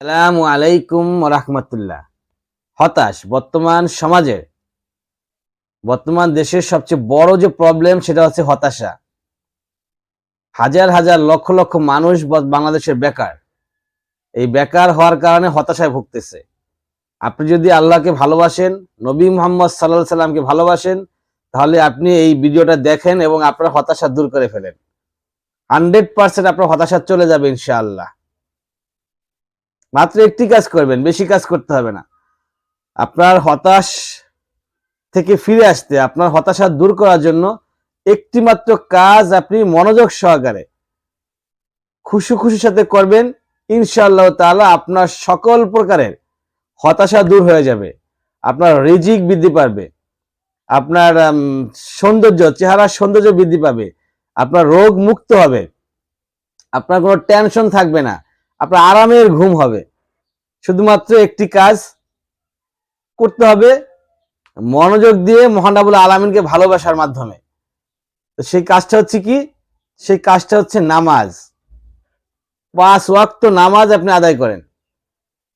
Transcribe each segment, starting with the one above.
আসসালামু আলাইকুম রহমতুল্লাহ। হতাশ, বর্তমান সমাজে, বর্তমান দেশের সবচেয়ে বড় যে প্রবলেম সেটা হচ্ছে হতাশা। হাজার হাজার লক্ষ লক্ষ মানুষ বাংলাদেশের বেকার। এই বেকার হওয়ার কারণে হতাশায় ভুগতেছে। আপনি যদি আল্লাহকে ভালোবাসেন, নবী মোহাম্মদ সাল্লাহ সাল্লামকে ভালোবাসেন, তাহলে আপনি এই ভিডিওটা দেখেন এবং আপনার হতাশা দূর করে ফেলেন। হান্ড্রেড পার্সেন্ট আপনার হতাশা চলে যাবে ইনশাআল্লাহ। মাত্র একটি কাজ করবেন, বেশি কাজ করতে হবে না। আপনার হতাশ থেকে ফিরে আসতে, আপনার হতাশা দূর করার জন্য একটি মাত্র কাজ আপনি মনোযোগ সহকারে, খুশি খুশির সাথে করবেন, ইনশাআল্লাহ তাআলা আপনার সকল প্রকারের হতাশা দূর হয়ে যাবে, আপনার রিজিক বৃদ্ধি পাবে, আপনার সৌন্দর্য, চেহারার সৌন্দর্য বৃদ্ধি পাবে, আপনার রোগ মুক্ত হবে, আপনার কোনো টেনশন থাকবে না। আপনার আরামের ঘুম হবে। শুধুমাত্র একটি কাজ করতে হবে মনোযোগ দিয়ে মহানাবুল আলমিনকে ভালোবাসার মাধ্যমে। তো সেই কাজটা হচ্ছে কি? সেই কাজটা হচ্ছে নামাজ। পাঁচ ওয়াক্ত নামাজ আপনি আদায় করেন।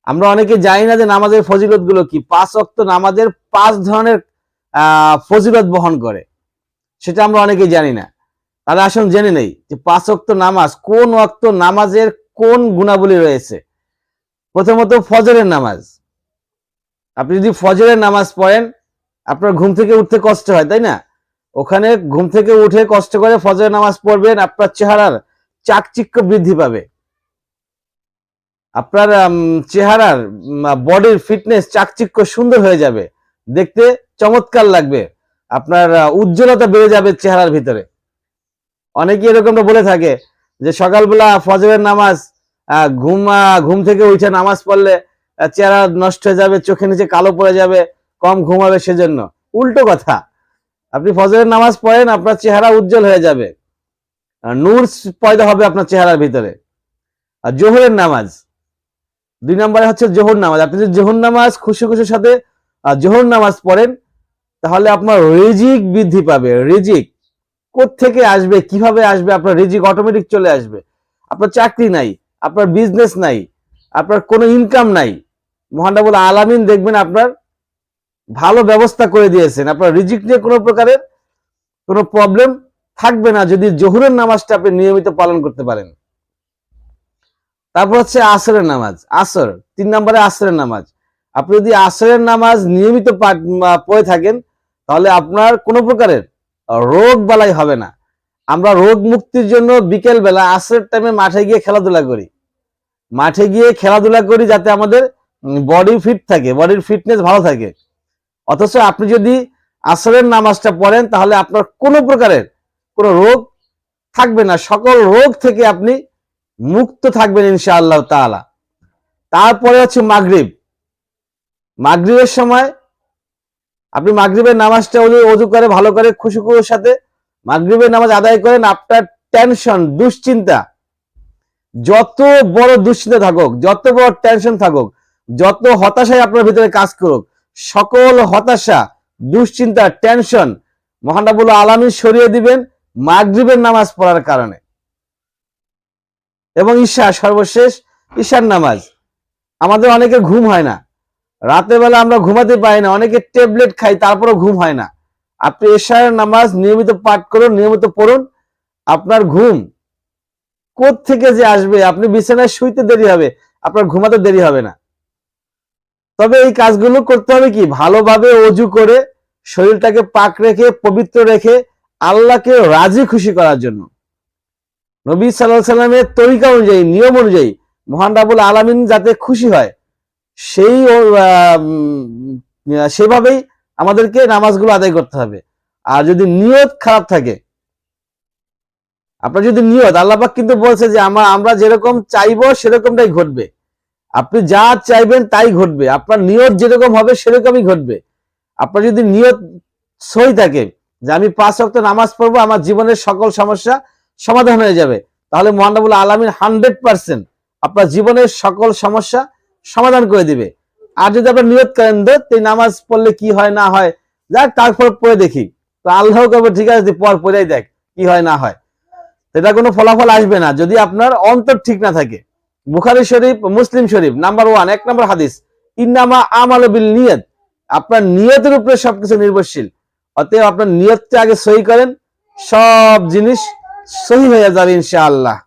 আমরা অনেকে জানি না যে নামাজের ফজিলতগুলো কি। পাঁচ ওয়াক্ত নামাজের পাঁচ ধরনের ফজিলত বহন করে। সেটা আমরা অনেকে জানি না। তাহলে আসুন জেনে নেই যে পাঁচ ওয়াক্ত নামাজ কোন ওয়াক্ত নামাজের কোন গুণাবলী রয়েছে? প্রথমত ফজরের নামাজ। আপনি যদি ফজরের নামাজ পড়েন, আপনার ঘুম থেকে উঠতে কষ্ট হয়, তাই না? ওখানে ঘুম থেকে উঠে কষ্ট করে ফজরের নামাজ পড়বেন, আপনার চেহারার চাকচিক্য বৃদ্ধি পাবে। আপনার চেহারার বডির ফিটনেস, চাকচিক্য সুন্দর হয়ে যাবে। দেখতে চমৎকার লাগবে। আপনার, উজ্জ্বলতা বেড়ে যাবে চেহারার ভিতরে। অনেকে এরকমটা বলে থাকে যে সকালবেলা ফজরের নামাজ ঘুম ঘুম থেকে উঠে নামাজ পড়লে চেহারা নষ্ট হয়ে যাবে চোখে নিচে কালো পড়ে যাবে, কম ঘুমাবে সেজন্য। উল্টো কথা, আপনি ফজরের নামাজ পড়েন, আপনার চেহারা উজ্জ্বল হয়ে যাবে। নূর পয়দা হবে আপনার চেহারার ভিতরে। আর জোহরের নামাজ, দুই নম্বরে হচ্ছে জোহর নামাজ। আপনি যদি জোহর নামাজ খুশি খুশির সাথে জোহর নামাজ পড়েন, তাহলে আপনার রিজিক বৃদ্ধি পাবে, রিজিক। থেকে আসবে, কীভাবে আসবে, আপনার রিজিক অটোমেটিক চলে আসবে। আপনার চাকরি নাই, আপনার বিজনেস নাই, আপনার কোনো ইনকাম নাই। মহানবুল আলামিন দেখবেন আপনার ভালো ব্যবস্থা করে দিয়েছেন। আপনার রিজিক নিয়ে কোনো প্রকারের কোনো প্রবলেম থাকবে না যদি জহুরের নামাজটা আপনি নিয়মিত পালন করতে পারেন। তারপর হচ্ছে আসরের নামাজ। আসর, তিন নম্বরে আসরের নামাজ। আপনি যদি আসরের নামাজ নিয়মিত পড়ে থাকেন, তাহলে আপনার কোনো প্রকারের রোগ বালাই হবে না। আমরা রোগ মুক্তির জন্য বিকেল বেলা আসরের টাইমে মাঠে গিয়ে খেলাধুলা করি। মাঠে গিয়ে খেলাধুলা করি যাতে আমাদের বডি ফিট থাকে বডির ফিটনেস ভালো থাকে। অথচ আপনি যদি আসরের নামাজটা পড়েন, তাহলে আপনার কোনো প্রকারের কোনো রোগ থাকবে না। সকল রোগ থেকে আপনি মুক্ত থাকবেন ইনশাআল্লাহ তাআলা। তারপরে হচ্ছে মাগরিব। মাগরিবের সময় আপনি মাগরিবের নামাজটা অজু করে, ভালো করে খুশি খুশির সাথে মাগরিবের নামাজ আদায় করেন, আপনার টেনশন দুশ্চিন্তা, যত বড় দুশ্চিন্তা থাকুক, যত বড় টেনশন থাকুক, যত হতাশায় আপনার ভিতরে কাজ করুক, সকল হতাশা, দুশ্চিন্তা টেনশন মহানাবুল আলামিন সরিয়ে দিবেন মাগরিবের নামাজ পড়ার কারণে। এবং ঈশা সর্বশেষ ঈশার নামাজ। আমাদের অনেকে ঘুম হয় না। রাতের বেলা আমরা ঘুমাতে পারি না, অনেকে ট্যাবলেট খাই তারপরও ঘুম হয় না। আপনি এশার নামাজ নিয়মিত পাঠ করুন, নিয়মিত পড়ুন, আপনার ঘুম থেকে যে আসবে? আপনি বিছানায় শুইতে দেরি হবে, আপনার ঘুমাতে দেরি হবে না। তবে এই কাজগুলো করতে হবে কি? ভালোভাবে অজু করে শরীরটাকে পাক রেখে, পবিত্র রেখে আল্লাহকে রাজি খুশি করার জন্য। নবী সাল্লাহ সাল্লামের তরিকা অনুযায়ী, নিয়ম অনুযায়ী মহান রাবুল আলমিন যাতে খুশি হয় সেই সেভাবেই আমাদেরকে নামাজগুলো আদায় করতে হবে। আর যদি নিয়ত খারাপ থাকে, আপনার যদি নিয়ত আল্লাপাক কিন্তু বলছে যে আমরা আমরা যেরকম চাইব সেরকমটাই ঘটবে। আপনি যা চাইবেন তাই ঘটবে। আপনার নিয়ত যেরকম হবে সেরকমই ঘটবে। আপনার যদি নিয়ত সই থাকে যে আমি পাঁচ ওয়াক্ত নামাজ পড়ব, আমার জীবনের সকল সমস্যা সমাধান হয়ে যাবে, তাহলে মহানবুল আলমিন হান্ড্রেড পার্সেন্ট আপনার জীবনের সকল সমস্যা সমাধান করে দিবে। আর যদি আপনার নিয়ত করেন এই নামাজ পড়লে কি হয়, না হয়, যাক তারপর পড়ে দেখি। তো আল্লাহ করবে ঠিক আছে পর পড়েই দেখ, কি হয়, না হয়। এটা কোনো ফলাফল আসবে না, যদি আপনার অন্তর ঠিক না থাকে। বুখারী শরীফ, মুসলিম শরীফ, নাম্বার ওয়ান, এক নম্বর হাদিস, ইন্নামা আমাল বিল নিয়ত। আপনার নিয়তের উপরে সবকিছু নির্ভরশীল। অতএব আপনার নিয়তটা আগে সহি করেন, সব জিনিস সহি হয়ে যাবে ইনশাআল্লাহ।